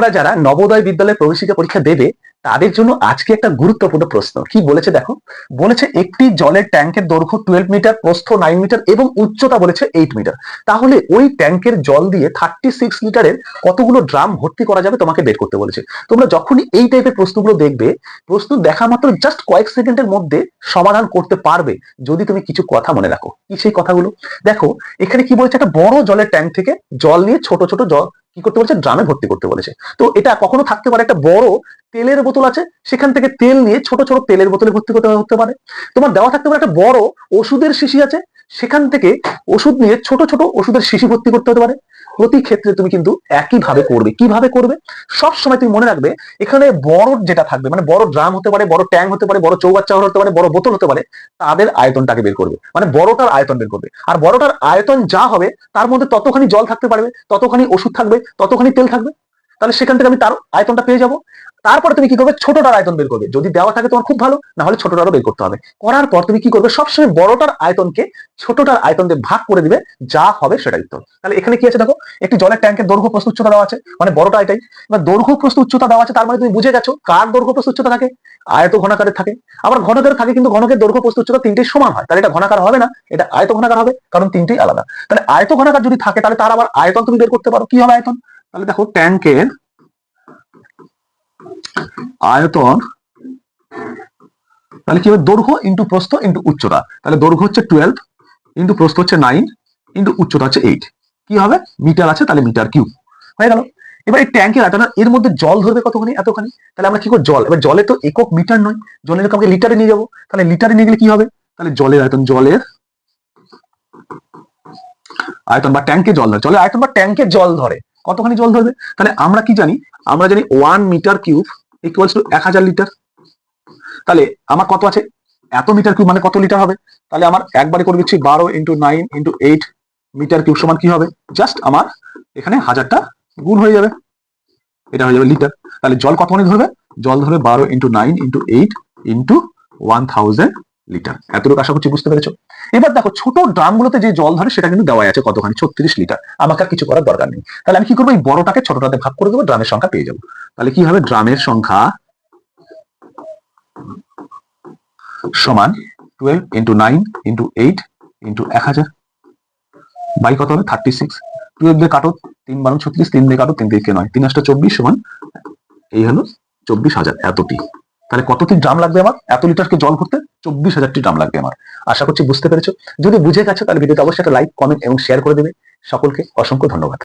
তোমরা যারা নবোদয় বিদ্যালয়ে প্রবেশিকা পরীক্ষা দেবে, তাদের জন্য আজকে একটা গুরুত্বপূর্ণ প্রশ্ন। কি বলেছে দেখো? বলেছে একটি জলের ট্যাঙ্কের দৈর্ঘ্য টুয়েলভ মিটার প্রস্থ নাইন মিটার এবং উচ্চতা বলেছে এইট মিটার তাহলে ওই ট্যাঙ্কের জল দিয়ে থার্টি সিক্স লিটারের কতগুলো ড্রাম ভর্তি করা যাবে তোমাকে বের করতে বলেছে। তোমরা যখনই এই টাইপের প্রশ্নগুলো দেখবে, প্রশ্ন দেখা মাত্র জাস্ট কয়েক সেকেন্ডের মধ্যে সমাধান করতে পারবে, যদি তুমি কিছু কথা মনে রাখো। কি সেই কথাগুলো? দেখো, এখানে কি বলেছে? একটা বড় জলের ট্যাঙ্ক থেকে জল নিয়ে ছোট ছোট জল কি করতে বলেছে? ড্রামে ভর্তি করতে বলেছে। তো এটা কখনো থাকতে পারে, একটা বড় তেলের বোতল আছে, সেখান থেকে তেল নিয়ে ছোট ছোট তেলের বোতলে ভর্তি করতে হতে পারে। তোমার দেওয়া থাকতে পারে একটা বড় ওষুধের শিশি আছে, সেখান থেকে ওষুধ নিয়ে ছোট ছোট ওষুধের শিশি ভর্তি করতে হতে পারে। প্রতি ক্ষেত্রে তুমি কিন্তু একই ভাবে করবে। কীভাবে করবে? সব সময় তুমি মনে রাখবে, এখানে বড় যেটা থাকবে মানে বড় ড্রাম হতে পারে, বড় ট্যাং হতে পারে, বড় চৌবাচ্চা হতে পারে, বড় বোতল হতে পারে, তাদের আয়তনটাকে বের করবে। মানে বড়টার আয়তন বের করবে। আর বড়টার আয়তন যা হবে, তার মধ্যে ততখানি জল থাকতে পারবে, ততখানি ওষুধ থাকবে, ততখানি তেল থাকবে তাহলে সেখান থেকে আমি তার আয়তনটা পেয়ে যাব। তারপরে তুমি কি করবে? ছোটটার আয়তন বের করবে। যদি দেওয়া থাকে তোমার খুব ভালো না হলে ছোটটারও বের করতে হবে। করার পর তুমি কি করবে? সবসময় বড়টার আয়তনকে ছোটটার আয়তন দিয়ে ভাগ করে দিবে, যা হবে সেটাই উত্তর। তাহলে এখানে কি আছে দেখো? একটি জলের ট্যাঙ্কের দৈর্ঘ্য প্রস্থ উচ্চতা দেওয়া আছে মানে বড়টা এটাই। এবার দৈর্ঘ্য প্রস্থ উচ্চতা দেওয়া আছে, তার মানে তুমি বুঝে গেছো কার দৈর্ঘ্য প্রস্থ উচ্চতা থাকে। আয়ত ঘনাকারের থাকে। আবার ঘনকের থাকে, কিন্তু ঘনকের দৈর্ঘ্য প্রস্থ উচ্চতা তিনটেই সমান হয়। তাহলে এটা ঘনাকার হবে না, এটা আয়ত ঘনাকার হবে, কারণ তিনটেই আলাদা। তাহলে আয়ত ঘনাকার যদি থাকে, তাহলে তার আবার আয়তন তুমি বের করতে পারো। কি হবে আয়তন? তাহলে দেখো ট্যাঙ্কের আয়তন, তাহলে কি হবে? দৈর্ঘ্য ইন্টু প্রস্থ ইন্টু উচ্চতা। তাহলে দৈর্ঘ্য হচ্ছে টুয়েলভ ইন্টু প্রস্থ হচ্ছে নাইন ইন্টু উচ্চতা হচ্ছে এইট কি হবে? মিটার আছে, তাহলে মিটার কিউব। হয়ে গেল। এবার এই ট্যাঙ্কের আয়তন, এর মধ্যে জল ধরবে কতখানি? এতখানি। তাহলে আমরা কি করব? জল। এবার জলে তো একক মিটার নয়। জলের আমাকে লিটারে নিয়ে যাব। তাহলে লিটারে নিয়ে গেলে কি হবে? তাহলে জলের আয়তন জলের আয়তন বা ট্যাঙ্কে জল ধরে। জলের আয়তন বা ট্যাঙ্কে জল ধরে। কতখানি জল ধরবে? তাহলে আমরা কি জানি? আমরা জানি one metre cube equals to এক হাজার লিটার তাহলে আমার কত আছে? এত মিটার কিউব মানে কত লিটার হবে? তাহলে আমার একবারে করে দিচ্ছি বারো into nine into eight metre cube সমান কি হবে? জাস্ট আমার এখানে হাজারটা গুণ হয়ে যাবে। এটা হয়ে যাবে লিটার তাহলে জল কতখানি ধরবে? জল ধরবে বারো into nine into eight into one thousand litre. এতটুকু আশা করছি বুঝতে পেরেছ? এবার দেখো, ছোট ড্রামগুলোতে যে জল ধরে সেটা কিন্তু দেওয়া আছে কতখানি? ছত্রিশ লিটার। আমাকে আর কিছু করার দরকার নেই। তাহলে আমি কি করব? এই বড়টাকে ছোটটাতে ভাগ করে দেবো, ড্রামের সংখ্যা পেয়ে যাব। তাহলে কি হবে? ড্রামের সংখ্যা সমান twelve into nine into eight into এক হাজার। বাই কত হবে? থার্টি সিক্স টুয়েলভ দিয়ে কাটো, তিন বারো ছত্রিশ, তিন দিয়ে কাটো, তিন দিকে নয়। তিন আসটা চব্বিশ সমান, এই হলো চব্বিশ হাজার, এতটি। তাহলে কতটি ড্রাম লাগবে আমার? এত লিটারকে জল ভরতে চব্বিশ হাজারটি ড্রাম লাগবে আমার। আশা করছি বুঝতে পেরেছ। যদি বুঝে গেছো তাহলে ভিডিওতে অবশ্যই একটা লাইক কমেন্ট এবং শেয়ার করে দেবে। সকলকে অসংখ্য ধন্যবাদ।